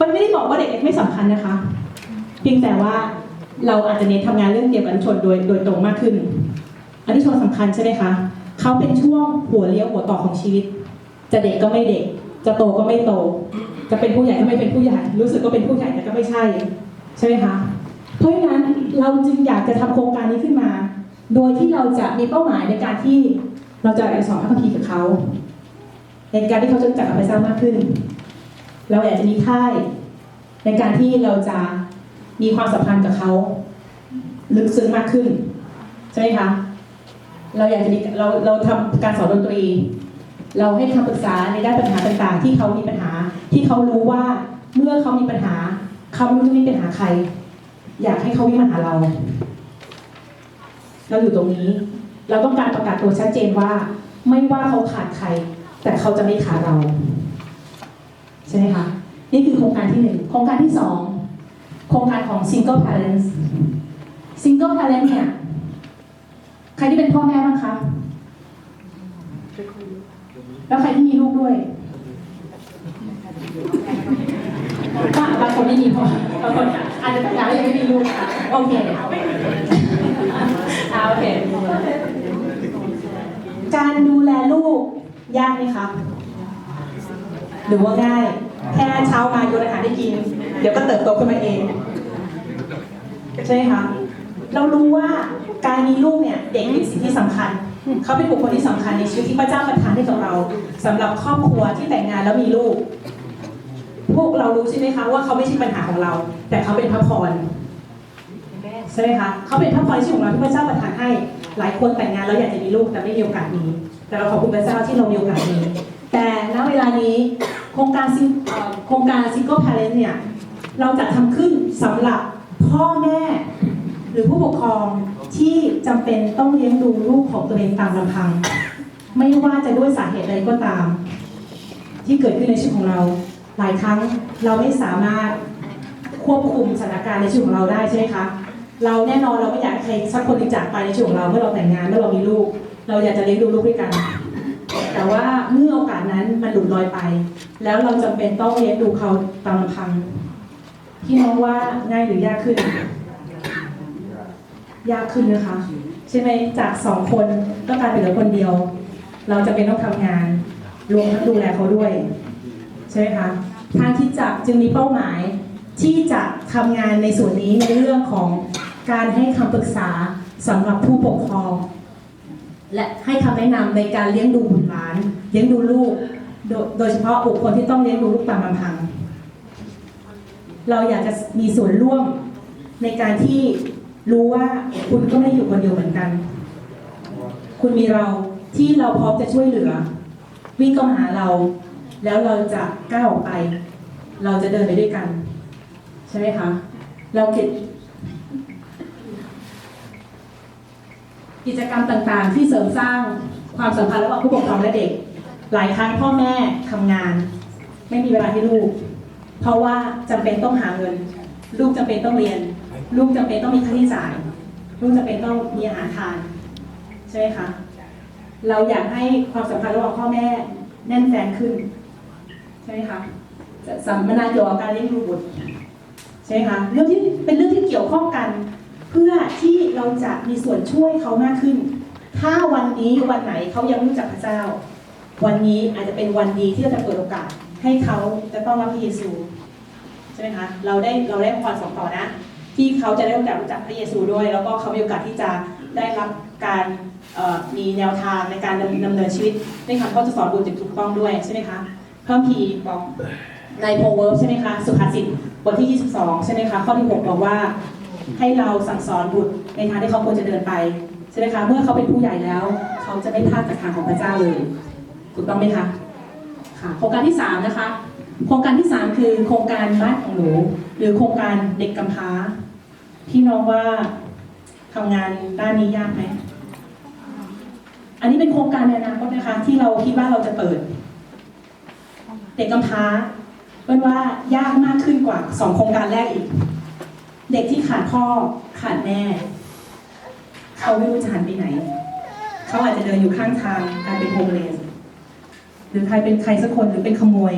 มันไม่ได้บอกว่าเด็กเล็กไม่สำคัญนะคะ เพียงแต่ว่าเราอาจจะเน้นทำงานเรื่องเกี่ยวกับอนุชนโดยโดยตรงมากขึ้นอนุชนสำคัญใช่ไหมคะเขาเป็นช่วงหัวเลี้ยวหัวต่อของชีวิต จะเด็กก็ไม่เด็ก จะโตก็ไม่โต จะเป็นผู้ใหญ่ก็ไม่เป็นผู้ใหญ่ รู้สึกก็เป็นผู้ใหญ่แต่ก็ไม่ใช่ ใช่ไหมคะเพราะฉะนั้นเราจึงอยากจะทำโครงการนี้ขึ้นมา โดยที่เราจะมีเป้าหมายในการที่เราจะสอนพระคัมภีร์กับเขาในการที่เขาจะจักกับพระเจ้างมากขึ้น เราอยากจะมีค่าย ในการที่เราจะมีความสัมพันธ์กับเขา ลึกซึ้งมากขึ้น ใช่ไหมคะ เราอยากจะมีเราเราทำการสอนดนตรี เราให้คำปรึกษาในด้านปัญหาต่างๆ ที่เขามีปัญหา ที่เขารู้ว่าเมื่อเขามีปัญหา เขาไม่รู้จะวิ่งไปหาใคร อยากให้เขาวิ่งมาหาเรา เราอยู่ตรงนี้ เราต้องการประกาศตัวชัดเจนว่า ไม่ว่าเขาขาดใคร แต่เขาจะไม่ขาดเรา ใช่ไหมคะนี่คือโครงการที่หนึ่งโครงการที่สองโครงการของ single parents single parent เนี่ยใครที่เป็นพ่อแม่บ้างคะแล้วใครที่มีลูกด้วยบางคนไม่มีพ่อบางคนอาจจะแต่งงานแล้วยังไม่มีลูกค่ะโอเคอ่าโอเคการดูแลลูกยากไหมคะ หรือว่าง่าย แค่เช้ามาโยนอาหารให้กิน เดี๋ยวก็เติบโตขึ้นมาเอง ใช่ไหมคะเรารู้ว่าการมีลูกเนี่ยเด็กเป็นสิ่งที่สำคัญ เขาเป็นบุคคลที่สำคัญในชีวิตที่พระเจ้าประทานให้กับเราสำหรับครอบครัวที่แต่งงานแล้วมีลูก พวกเรารู้ใช่ไหมคะว่าเขาไม่ใช่ปัญหาของเรา แต่เขาเป็นพระพรใช่ไหมคะเขาเป็นพระพรในชีวิตของเราที่พระเจ้าประทานให้ หลายคนแต่งงานแล้วอยากจะมีลูกแต่ไม่มีโอกาสมีแต่เราขอบคุณพระเจ้าที่เรามีโอกาสมีแต่ณเวลานี้โครงการซิเอ่อโครงการ single parent เนี่ยเราจะทำขึ้นสำหรับพ่อแม่ หรือผู้ปกครองที่จำเป็นต้องเลี้ยงดูลูกของตัวเองตามลำพัง ไม่ว่าจะด้วยสาเหตุใดก็ตาม ที่เกิดขึ้นในชีวิตของเรา หลายครั้งเราไม่สามารถควบคุมสถานการณ์ในชีวิตของเราได้ใช่ไหมคะเราแน่นอนเราไม่อยากให้ใครสักคนหนึ่งจากไปในชีวิตของเราเมื่อเราแต่งงานเมื่อเรามีลูก เราอยากจะเลี้ยงดูลูกด้วยกัน แต่ว่าเมื่อโอกาสนั้นมันหลุดลอยไป แล้วเราจำเป็นต้องเลี้ยงดูเขาตามลำพังพี่น้องว่าง่ายหรือยากขึ้น ยากขึ้นนะคะ ใช่ไหมจากสองคนก็กลายเป็นเหลือคนเดียว เราจะเป็นต้องทำงาน รวมทั้งดูแลเขาด้วย ใช่ไหมคะทางที่จักรจึงมีเป้าหมายที่จะทำงานในส่วนนี้ในเรื่องของการให้คำปรึกษาสำหรับผู้ปกครอง และให้คำแนะนำในการเลี้ยงดูบุตรหลาน เลี้ยงดูลูก โดยโดยเฉพาะบุคคลที่ต้องเลี้ยงดูลูกตามลำพัง เราอยากจะมีส่วนร่วมในการที่รู้ว่าคุณก็ไม่อยู่คนเดียวเหมือนกัน คุณมีเราที่เราพร้อมจะช่วยเหลือ วิ่งเข้ามาหาเรา แล้วเราจะก้าวออกไป เราจะเดินไปด้วยกัน ใช่ไหมคะ เราเก็บกิจกรรมต่างๆ ที่เสริมสร้างความสัมพันธ์ระหว่างผู้ปกครองและเด็ก หลายครั้งพ่อแม่ทำงาน ไม่มีเวลาให้ลูก เพราะว่าจำเป็นต้องหาเงิน ลูกจำเป็นต้องเรียน ลูกจำเป็นต้องมีค่าใช้จ่ายลูกจำเป็นต้องมีอาหารทานใช่ไหมคะเราอยากให้ความสัมพันธ์ระหว่างพ่อแม่แน่นแฟนขึ้นใช่ไหมคะสัมมนาเกี่ยวกับการเลี้ยงดูบุตรใช่ไหมคะเรื่องที่เป็นเรื่องที่เกี่ยวข้องกัน เพื่อที่เราจะมีส่วนช่วยเขามากขึ้น ถ้าวันนี้วันไหนเขายังรู้จักพระเจ้า วันนี้อาจจะเป็นวันดีที่เราจะเปิดโอกาส ให้เขาจะต้องรับพระเยซูใช่ไหมคะเราได้เราได้พรสองต่อนะ ที่เขาจะได้โอกาสรู้จักพระเยซูด้วย แล้วก็เขามีโอกาสที่จะได้รับการมีแนวทางในการดำเนินชีวิตในคำเขาจะสอนบุตรอย่างถูกต้องด้วยใช่ไหมคะเพิ่มพีบอกในโพเวิร์ใช่ไหมคะสุภาษิตบทที่ 22 ใช่ไหมคะข้อที่ 6 บอกว่าให้เราสั่งสอนบุตรในทางที่เขาควรจะเดินไปใช่ไหมคะเมื่อเขาเป็นผู้ใหญ่แล้ว เขาจะไม่พลาดจากทางของพระเจ้าเลย ถูกต้องไหมคะค่ะโครงการที่สามนะคะ โครงการที่สามคือโครงการบ้านของหนู หรือโครงการเด็กกำพร้า พี่น้องว่าทำงานด้านนี้ยากไหม อันนี้เป็นโครงการในอนาคตนะคะ ที่เราคิดว่าเราจะเปิด เด็กกำพร้าเป็นว่ายากมากขึ้นกว่าสองโครงการแรกอีก เด็กที่ขาดพ่อขาดแม่ เขาไม่รู้จะหันไปไหน เขาอาจจะเดินอยู่ข้างทางกลายเป็นโฮมเลส หรือใครเป็นใครสักคนหรือเป็นขโมย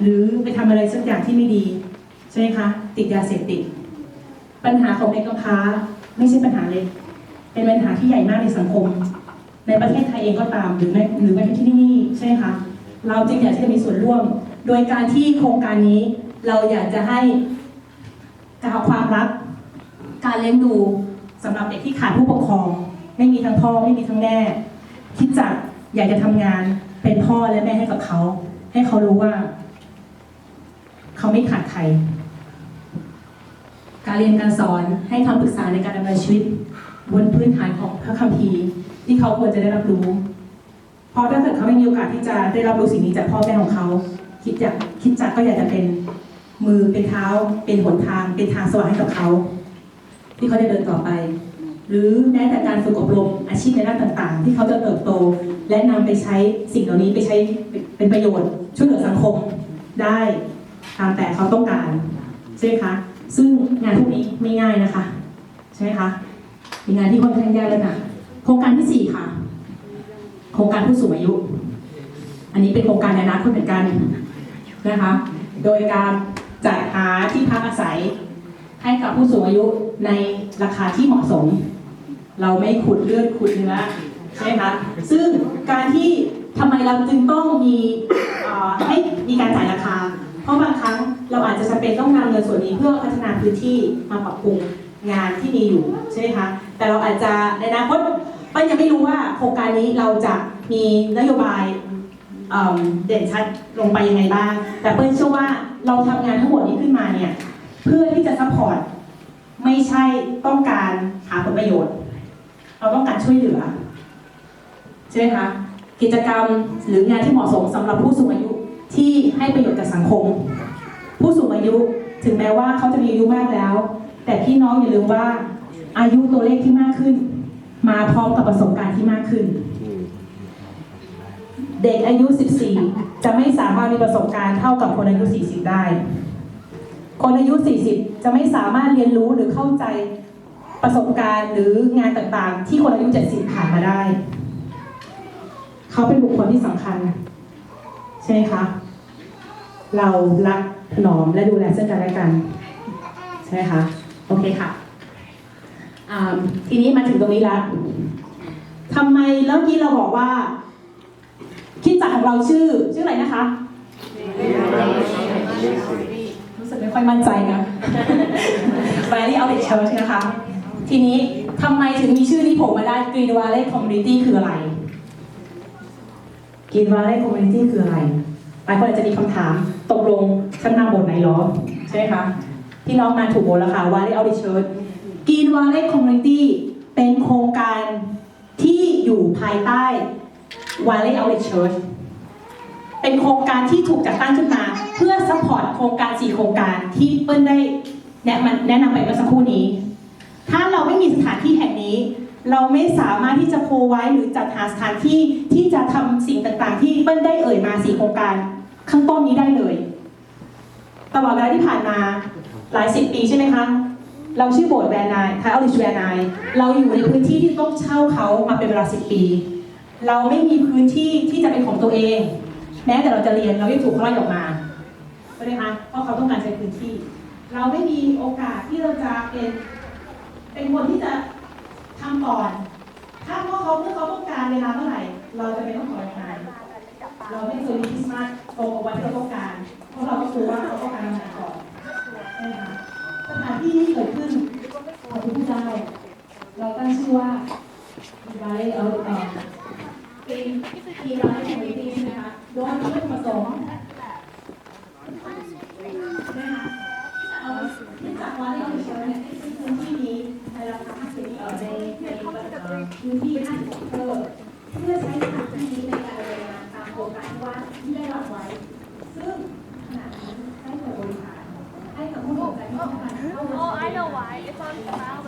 หรือไปทำอะไรสักอย่างที่ไม่ดี ใช่ไหมคะ ติดยาเสพติด ปัญหาของเด็กกำพร้าไม่ใช่ปัญหาเล็กเป็นปัญหาที่ใหญ่มากในสังคม ในประเทศไทยเองก็ตามหรือในหรือแม้ที่นี่ใช่ไหมคะเราจึงอยากที่จะมีส่วนร่วม โดยการที่โครงการนี้เราอยากจะให้การความรัก การเลี้ยงดูสำหรับเด็กที่ขาดผู้ปกครอง ไม่มีทั้งพ่อไม่มีทั้งแม่คิดจะอยากจะทำงาน เป็นพ่อและแม่ให้กับเขา ให้เขารู้ว่า เขาไม่ขาดใคร การเรียนการสอนให้คำปรึกษาในการดำเนินชีวิต บนพื้นฐานของพระคัมภีร์ที่เขาควรจะได้รับรู้ เพราะถ้าเกิดเขาไม่มีโอกาสที่จะได้รับรู้สิ่งนี้จากพ่อแม่ของเขา คิดอยากคิดจักก็อยากจะเป็นมือเป็นเท้า เป็นหนทาง เป็นทางสว่างให้กับเขา ที่เขาจะเดินต่อไป หรือแม้แต่การฝึกอบรมอาชีพในด้านต่างๆ ที่เขาจะเติบโต และนำไปใช้สิ่งเหล่านี้ไปใช้เป็นประโยชน์ ช่วยเหลือสังคมได้ตามแต่เขาต้องการใช่ไหมคะซึ่งงานพวกนี้ไม่ง่ายนะคะ ใช่ไหมคะเป็นงานที่ค่อนข้างยากแล้วนะโครงการที่สี่ค่ะ โครงการผู้สูงอายุ อันนี้เป็นโครงการในอนาคตเหมือนกันนะคะ โดยการจัดหาที่พักอาศัยให้กับผู้สูงอายุในราคาที่เหมาะสม เราไม่ขุดเลือดขุดเนื้อใช่ไหมคะซึ่งการที่ทำไมเราจึงต้องมีเอ่อให้มีการจ่ายราคา เพราะบางครั้งเราอาจจะจำเป็นต้องนำเงินส่วนนี้เพื่อพัฒนาพื้นที่มาปรับปรุงงานที่มีอยู่ใช่ไหมคะแต่เราอาจจะในอนาคตก็ยังไม่รู้ว่าโครงการนี้เราจะมีนโยบายเเด่นชัดลงไปยังไงบ้าง แต่เปิ้ลเชื่อว่าเราทำงานทั้งหมดนี้ขึ้นมาเนี่ยเพื่อที่จะซัพพอร์ตไม่ใช่ต้องการหาผลประโยชน์ เราต้องการช่วยเหลือใช่ไหมคะกิจกรรมหรืองานที่เหมาะสมสำหรับผู้สูงอายุที่ให้ประโยชน์กับสังคม ผู้สูงอายุถึงแม้ว่าเขาจะมีอายุมากแล้ว แต่พี่น้องอย่าลืมว่าอายุตัวเลขที่มากขึ้น มาพร้อมกับประสบการณ์ที่มากขึ้น เด็กอายุ 14 จะไม่สามารถมีประสบการณ์เท่ากับคนอายุ 40 ได้ คนอายุ 40 จะไม่สามารถเรียนรู้หรือเข้าใจ ประสบการณ์หรืองานต่างๆ ที่คนอายุ 70 ผ่านมาได้ เขาเป็นบุคคลที่สำคัญ ใช่ไหมคะ เรารักถนอมและดูแลซึ่งกันและกัน ใช่ไหมคะ โอเคค่ะ ทีนี้มาถึงตรงนี้แล้วทำไมแล้วเมื่อกี้เราบอกว่า คิดจักของเราชื่อ ชื่ออะไรนะคะรู้สึกไม่ค่อยมั่นใจนะ b a r r y Outlet Church นะคะ ทีนี้ทำไมถึงมีชื่อนี้ผล่มาได้ Green Valley Community คืออะไร Green Valley Community คืออะไรหลายคนอาจจะมีคำถามตกลงฉันนำบทไหนเหรอ ใช่ไหมคะพี่น้องมาถูกบทแล้วค่ะ Valley Outlet Church Green Valley Community เป็นโครงการที่อยู่ภายใต้ Valley Outlet Church เป็นโครงการที่ถูกจัดตั้งขึ้นมาเพื่อซัพพอร์ตโครงการ 4 โครงการที่เปิ้ลได้แนะนำไปเมื่อสักครู่นี้ ถ้าเราไม่มีสถานที่แห่งนี้ เราไม่สามารถที่จะโคไว้หรือจัดหาสถานที่ที่จะทำสิ่งต่างๆ ที่เปิ้ลได้เอ่ยมา4โครงการข้างต้นนี้ได้เลย ตลอดเวลาที่ผ่านมาหลายสิบปีใช่ไหมคะเราชื่อโบสถ์แวนนายไทออริชแวนนายเราอยู่ในพื้นที่ที่ต้องเช่าเขามาเป็นเวลาสิบปี เราไม่มีพื้นที่ที่จะเป็นของตัวเอง แม้แต่เราจะเรียนเราไม่ถูกเขาไล่ออกมาใช่ไหมคะเพราะเขาต้องการใช้พื้นที่ เราไม่มีโอกาสที่เราจะเป็น เป็นคนที่จะทำก่อนถ้าว่าเขาเมื่อเขาต้องการเวลาเมื่อไหร่ เราจะไม่ต้องขอเวลาเราไม่เคยมีคริสต์มาสตรงกับวันที่เราต้องการ เพราะเราต้องรู้ว่าเขาต้องการทำงานก่อนใช่ไหมคะสถานที่นี้เกิดขึ้นขอบคุณผู้เจ้าเราตั้งชื่อว่า v a l l e y of เอ่อ เป็นทีมร้านคอมมิตี้ใช่ไหมคะ โดยมีวัตถุประสงค์นะคะที่จะเอาที่จากวันที่เราเชิญเนี่ยให้ซื้อพื้นที่นี้ในราคา50เอ่อในในเอ่อพื้นที่50เออเพื่อใช้สถานที่นี้ในการดำเนินงานตามโครงการที่ ว่าที่ได้รับไว้ ซึ่งขณะนี้ให้กับบริการให้กับผู้สนใจที่ต้องการเข้ามา Oh, I know why. It's on the picture.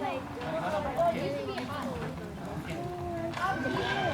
Thank you.